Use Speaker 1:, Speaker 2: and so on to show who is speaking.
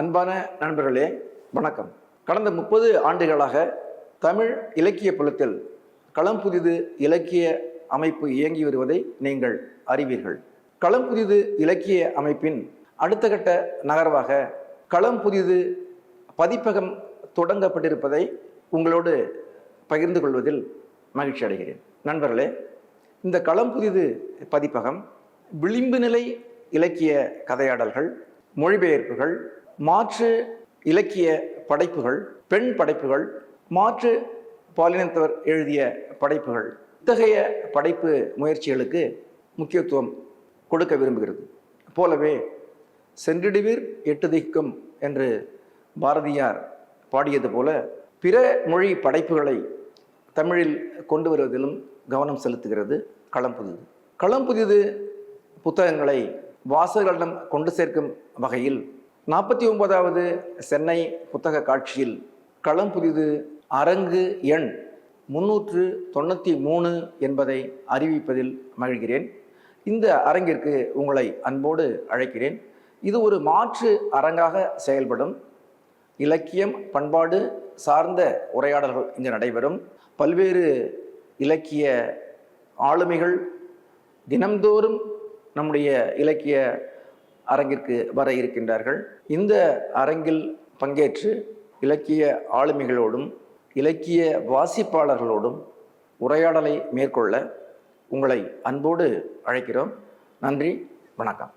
Speaker 1: அன்பான நண்பர்களே வணக்கம். கடந்த முப்பது ஆண்டுகளாக தமிழ் இலக்கிய புலத்தில் களம் புதிது இலக்கிய அமைப்பு இயங்கி வருவதை நீங்கள் அறிவீர்கள். களம் புதிது இலக்கிய அமைப்பின் அடுத்த கட்ட நகர்வாக களம் புதிது பதிப்பகம் தொடங்கப்பட்டிருப்பதை உங்களோடு பகிர்ந்து கொள்வதில் மகிழ்ச்சி அடைகிறேன். நண்பர்களே இந்த களம் புதிது பதிப்பகம் விளிம்பு நிலை இலக்கிய கதையாடல்கள் மொழிபெயர்ப்புகள் மாற்று இலக்கிய படைப்புகள் பெண் படைப்புகள் மாற்று பாலினத்தவர் எழுதிய படைப்புகள். இத்தகைய படைப்பு முயற்சிகளுக்கு முக்கியத்துவம் கொடுக்க விரும்புகிறது. போலவே சென்றிடுவீர் எட்டு திக்கும் என்று பாரதியார் பாடியது போல பிற மொழி படைப்புகளை தமிழில் கொண்டு வருவதிலும் கவனம் செலுத்துகிறது களம் புதிது. களம் புதிது புத்தகங்களை வாசகர்களிடம் கொண்டு சேர்க்கும் வகையில் நாற்பத்தி ஒன்பதாவது சென்னை புத்தக காட்சியில் களம் புதிது அரங்கு எண் முன்னூற்று தொண்ணூற்றி மூணு என்பதை அறிவிப்பதில் மகிழ்கிறேன். இந்த அரங்கிற்கு உங்களை அன்போடு அழைக்கிறேன். இது ஒரு மாற்று அரங்காக செயல்படும். இலக்கியம் பண்பாடு சார்ந்த உரையாடல்கள் இங்கு நடைபெறும். பல்வேறு இலக்கிய ஆளுமைகள் தினம்தோறும் நம்முடைய இலக்கிய அரங்கிற்கு வர இருக்கின்றார்கள். இந்த அரங்கில் பங்கேற்று இலக்கிய ஆளுமைகளோடும் இலக்கிய வாசிப்பாளர்களோடும் உரையாடலை மேற்கொள்ள உங்களை அன்போடு அழைக்கிறோம். நன்றி வணக்கம்.